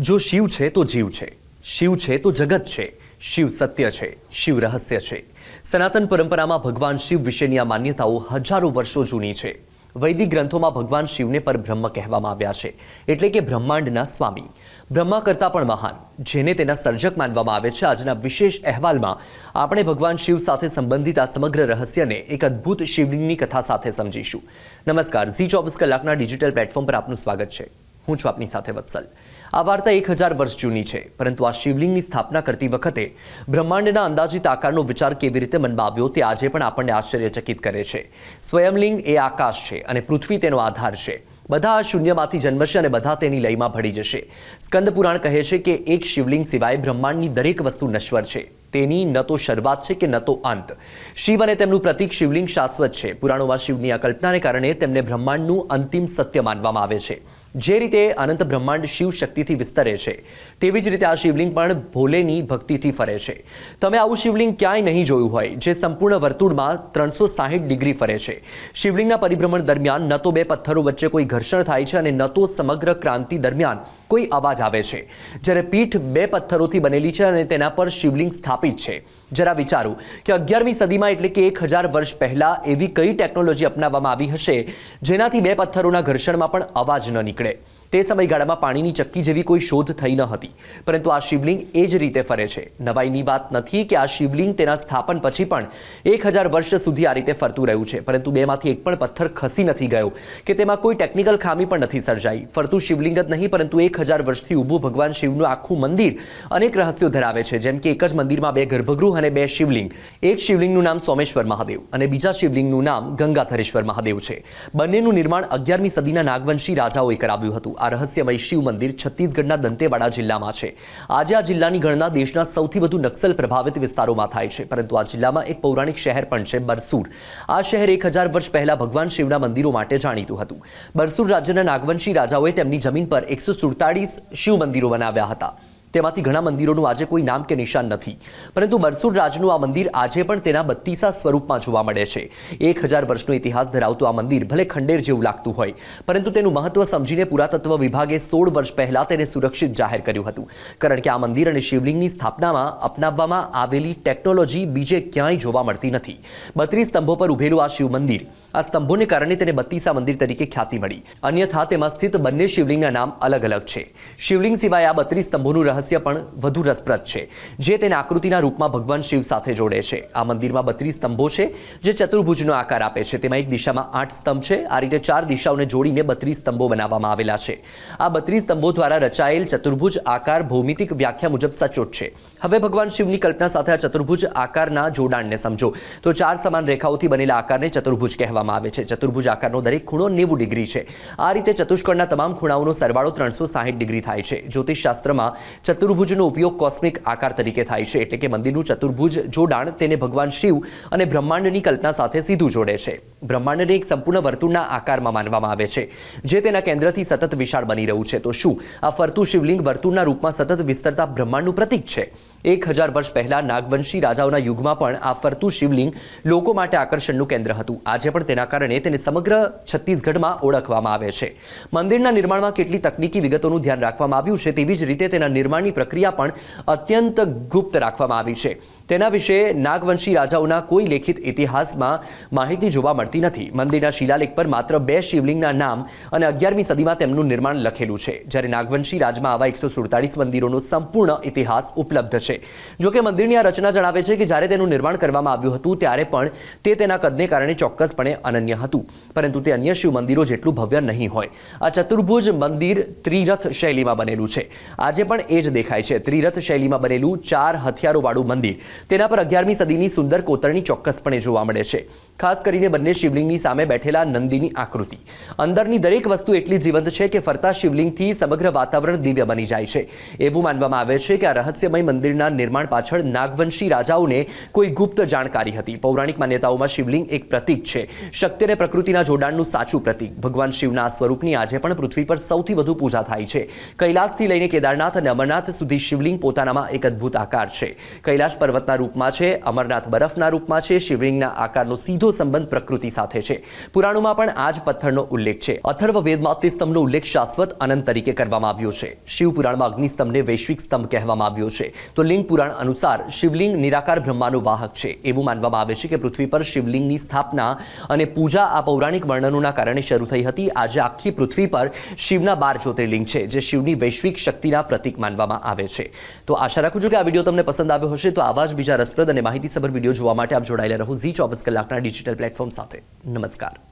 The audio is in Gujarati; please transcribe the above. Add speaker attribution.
Speaker 1: જો શિવ છે તો જીવ છે. શિવ છે તો જગત છે. શિવ સત્ય છે. શિવ રહસ્ય છે. સનાતન પરંપરામાં ભગવાન શિવ વિશેની આ માન્યતાઓ હજારો વર્ષો જૂની છે. વૈદિક ગ્રંથોમાં ભગવાન શિવને પર બ્રહ્મ કહેવામાં આવ્યા છે. એટલે કે બ્રહ્માંડના સ્વામી. બ્રહ્મા કરતાં પણ મહાન. જેને તેના સર્જક માનવામાં આવે છે આજના વિશેષ અહેવાલમાં આપણે ભગવાન શિવ સાથે સંબંધિત આ સમગ્ર રહસ્યને એક અદ્ભુત શિવલિંગની કથા સાથે સમજીશું. નમસ્કાર. ઝી ચોવીસ કલાકના ડિજિટલ પ્લેટફોર્મ પર આપનું સ્વાગત છે. હું છું આપની સાથે વત્સલ. આ વાર્તા એક હજાર વર્ષ જૂની છે. પરંતુ આ શિવલિંગની સ્થાપના કરતી વખતે બ્રહ્માંડના અંદાજિત આકારનો વિચાર કેવી રીતે મનમાં આવ્યો તે આજે પણ આપણને આશ્ચર્યચકિત કરે છે. સ્વયંલિંગ એ આકાશ છે અને પૃથ્વી તેનો આધાર છે. બધા આ શૂન્યમાંથી જન્મશે અને બધા તેની લયમાં ભળી જશે. સ્કંદ પુરાણ કહે છે કે એક શિવલિંગ સિવાય બ્રહ્માંડની દરેક વસ્તુ નશ્વર છે. તેની ન તો શરૂઆત છે કે ન તો અંત. શિવ અને તેમનું પ્રતીક શિવલિંગ શાશ્વત છે. પુરાણોમાં શિવની આ કલ્પનાને કારણે તેમને બ્રહ્માંડનું અંતિમ સત્ય માનવામાં આવે છે. જે રીતે અનંત બ્રહ્માંડ શિવ શક્તિથી વિસ્તરે છે, તેવી જ રીતે આ શિવલિંગ પણ ભોલેની ભક્તિથી ફરે છે. તમે આવું શિવલિંગ ક્યાંય નહીં જોયું હોય, જે સંપૂર્ણ વર્તુળમાં ત્રણસો સાહીઠ ડિગ્રી ફરે છે. શિવલિંગના પરિભ્રમણ દરમિયાન ન તો બે પથ્થરો વચ્ચે કોઈ ઘર્ષણ થાય છે અને ન તો સમગ્ર ક્રાંતિ દરમિયાન કોઈ અવાજ આવે છે. જ્યારે પીઠ બે પથ્થરોથી બનેલી છે અને તેના પર શિવલિંગ સ્થાપિત છે. જરા વિચારો કે અગિયારમી સદીમાં એટલે કે એક હજાર વર્ષ પહેલાં એવી કઈ ટેકનોલોજી અપનાવવામાં આવી હશે, જેનાથી બે પથ્થરોના ઘર્ષણમાં પણ અવાજ ન નીકળે? इकडे તે સમયગાળામાં પાણીની ચક્કી જેવી કોઈ શોધ થઈ ન હતી. પરંતુ આ શિવલિંગ એ જ રીતે ફરે છે. નવાઈની વાત નથી કે આ શિવલિંગ તેના સ્થાપન પછી પણ એક હજાર વર્ષ સુધી આ રીતે ફરતું રહ્યું છે. પરંતુ બેમાંથી એક પણ પથ્થર ખસી નથી ગયો કે તેમાં કોઈ ટેકનિકલ ખામી પણ નથી સર્જાઈ. ફરતું શિવલિંગ જ નહીં, પરંતુ એક હજાર વર્ષથી ઊભું ભગવાન શિવનું આખું મંદિર અનેક રહસ્યો ધરાવે છે. જેમ કે એક જ મંદિરમાં બે ગર્ભગૃહ અને બે શિવલિંગ. એક શિવલિંગનું નામ સોમેશ્વર મહાદેવ અને બીજા શિવલિંગનું નામ ગંગાધરેશ્વર મહાદેવ છે. બંનેનું નિર્માણ અગિયારમી સદીના નાગવંશી રાજાઓએ કરાવ્યું હતું. આ રહસ્યમય શિવ મંદિર છત્તીસગઢના દંતેવાડા જિલ્લામાં છે. આજે આ જિલ્લાની ગણના દેશના સૌથી વધુ નક્સલ પ્રભાવિત વિસ્તારોમાં થાય છે, પરંતુ આ જિલ્લામાં એક પૌરાણિક શહેર પણ છે, બરસુર. આ શહેર એક હજાર વર્ષ પહેલા ભગવાન શિવના મંદિરો માટે જાણીતું હતું. બરસુર રાજ્યના નાગવંશી રાજાઓએ તેમની જમીન પર એકસો સુડતાળીસ શિવ મંદિરો બનાવ્યા હતા. તેમાંથી ઘણા મંદિરોનું આજે કોઈ નામ કે નિશાન નથી. પરંતુ બરસુર રાજનું આ મંદિર આજે પણ તેના બત્તીસા સ્વરૂપમાં જોવા મળે છે. એક હજાર વર્ષનો ઇતિહાસ ધરાવતું આ મંદિર ભલે ખંડેર જેવું લાગતું હોય, પરંતુ તેનું મહત્વ સમજીને પુરાતત્વ વિભાગે સોળ વર્ષ પહેલા તેને સુરક્ષિત જાહેર કર્યું હતું. કારણ કે આ મંદિર અને શિવલિંગની સ્થાપનામાં અપનાવવામાં આવેલી ટેકનોલોજી બીજે ક્યાંય જોવા મળતી નથી. બત્રીસ સ્તંભો પર ઉભેલું આ શિવ મંદિર, આ સ્તંભોને કારણે તેને બત્તીસા મંદિર તરીકે ખ્યાતિ મળી. અન્યથા તેમાં સ્થિત બંને શિવલિંગના નામ અલગ અલગ છે. શિવલિંગ સિવાય આ બત્રીસ સ્તંભોનું રહસ્ય પણ વધુ રસપ્રદ છે, જે તેને આકૃતિના રૂપમાં ભગવાન શિવ સાથે જોડે છે. આ મંદિરમાં બત્રીસ સ્તંભો છે, જે ચતુર્ભુજનો આકાર આપે છે. તેમાં એક દિશામાં આઠ સ્તંભ છે. આ રીતે ચાર દિશાઓને જોડીને બત્રીસ સ્તંભો બનાવવામાં આવેલા છે. આ બત્રીસ સ્તંભો દ્વારા રચાયેલ ચતુર્ભુજ આકાર ભૌમિતિક વ્યાખ્યા મુજબ સચોટ છે. હવે ભગવાન શિવની કલ્પના સાથે આ ચતુર્ભુજ આકારના જોડાણને સમજો. તો ચાર સમાન રેખાઓથી બનેલા આકારને ચતુર્ભુજ કહેવામાં આવે છે. ચતુર્ભુજ આકારનો દરેક ખૂણો નેવું ડિગ્રી છે. આ રીતે ચતુષ્કોણના તમામ ખૂણાઓનો સરવાળો ત્રણસો સાહીઠ ડિગ્રી થાય છે. જ્યોતિષશાસ્ત્રમાં ચતુર્ભુજનો ઉપયોગ કોસ્મિક આકાર તરીકે થાય છે. એટલે કે મંદિરનું ચતુર્ભુજ જોડાણ તેને ભગવાન શિવ અને બ્રહ્માંડની કલ્પના સાથે સીધું જોડે છે. બ્રહ્માંડને એક સંપૂર્ણ વર્તુળના આકારમાં માનવામાં આવે છે, જે તેના કેન્દ્રથી સતત વિશાળ બની રહ્યું છે. તો શું આ ફરતું શિવલિંગ વર્તુળના રૂપમાં સતત વિસ્તરતા બ્રહ્માંડનું પ્રતીક છે? એક હજાર વર્ષ પહેલા નાગવંશી રાજાઓના યુગમાં પણ આ ફરતું શિવલિંગ લોકો માટે આકર્ષણનું કેન્દ્ર હતું. આજે પણ તેના કારણે તેને સમગ્ર છત્તીસગઢમાં ઓળખવામાં આવે છે. મંદિરના નિર્માણમાં કેટલી તકનીકી વિગતોનું ધ્યાન રાખવામાં આવ્યું છે, તેવી જ રીતે તેના નિર્માણની પ્રક્રિયા પણ અત્યંત ગુપ્ત રાખવામાં આવી છે. તેના વિશે નાગવંશી રાજાઓના કોઈ લેખિત ઇતિહાસમાં માહિતી જોવા મળતી નથી. મંદિરના શિલાલેખ પર માત્ર બે શિવલિંગના નામ અને અગિયારમી સદીમાં તેમનું નિર્માણ લખેલું છે. જ્યારે નાગવંશી રાજમાં આવા એકસો સુડતાલીસ મંદિરોનો સંપૂર્ણ ઇતિહાસ ઉપલબ્ધ છે. જોકે મંદિરની આ રચના જણાવે છે કે જ્યારે તેનું નિર્માણ કરવામાં આવ્યું હતું, ત્યારે પણ તે તેના કદને કારણે ચોક્કસપણે અનન્ય હતું. પરંતુ તે અન્ય શિવ મંદિરો જેટલું ભવ્ય નહીં હોય. આ ચતુર્ભુજ મંદિર ત્રિરથ શૈલીમાં બનેલું છે. આજે પણ એ જ દેખાય છે. ત્રિરથ શૈલીમાં બનેલું ચાર હથિયારોવાળું મંદિર. તેના પર અગિયારમી સદીની સુંદર કોતરણી ચોક્કસપણે જોવા મળે છે. ખાસ કરીને બંને શિવલિંગની સામે બેઠેલા નંદીની આકૃતિ. અંદરની દરેક વસ્તુ એટલી જીવંત છે કે ફરતા શિવલિંગથી સમગ્ર વાતાવરણ દિવ્ય બની જાય છે. એવું માનવામાં આવે છે કે આ રહસ્યમય મંદિરના નિર્માણ પાછળ નાગવંશી રાજાઓને કોઈ ગુપ્ત જાણકારી હતી. પૌરાણિક માન્યતાઓમાં શિવલિંગ એક પ્રતીક છે. શક્તિ અને પ્રકૃતિના જોડાણનું સાચું પ્રતીક. ભગવાન શિવના સ્વરૂપની આજે પણ પૃથ્વી પર સૌથી વધુ પૂજા થાય છે. કૈલાસથી લઈને કેદારનાથ અને અમરનાથ સુધી શિવલિંગ પોતાનામાં એક અદ્ભુત આકાર છે. કૈલાશ પર્વતના રૂપમાં છે, અમરનાથ બરફના રૂપમાં છે, શિવલિંગના આકારનો સીધો સંબંધ પ્રકૃતિ સાથે છે. પુરાણોમાં પણ આ જ પથ્થરનો ઉલ્લેખ છે. અથર્વ વેદમાં તે ઉલ્લેખ શાશ્વત અનંત તરીકે કરવામાં આવ્યો છે. શિવ પુરાણમાં અગ્નિ વૈશ્વિક સ્તંભ કહેવામાં આવ્યો છે. તો લિંગ પુરાણ અનુસાર શિવલિંગ નિરાકાર બ્રહ્માનો વાહક છે. એવું માનવામાં આવે છે કે પૃથ્વી પર શિવલિંગની સ્થાપના અને પૂજા આ પૌરાણિક વર્ણનોના કારણે શરૂ થઈ હતી. આજે આખી પૃથ્વી પર શિવના બાર જ્યોતિર્લિંગ છે, જે શિવની વૈશ્વિક શક્તિના પ્રતીક માનવામાં આવે છે. તો આશા રાખું છું કે આ વીડિયો તમને પસંદ આવ્યો હશે. તો આવા જ બીજા રસપ્રદ અને માહિતીસભર વીડિયો જોવા માટે આપ જોડાયેલા રહો. ઝી ચોવીસ કલાકના ડિજિટલ પ્લેટફોર્મ સાથે. નમસ્કાર.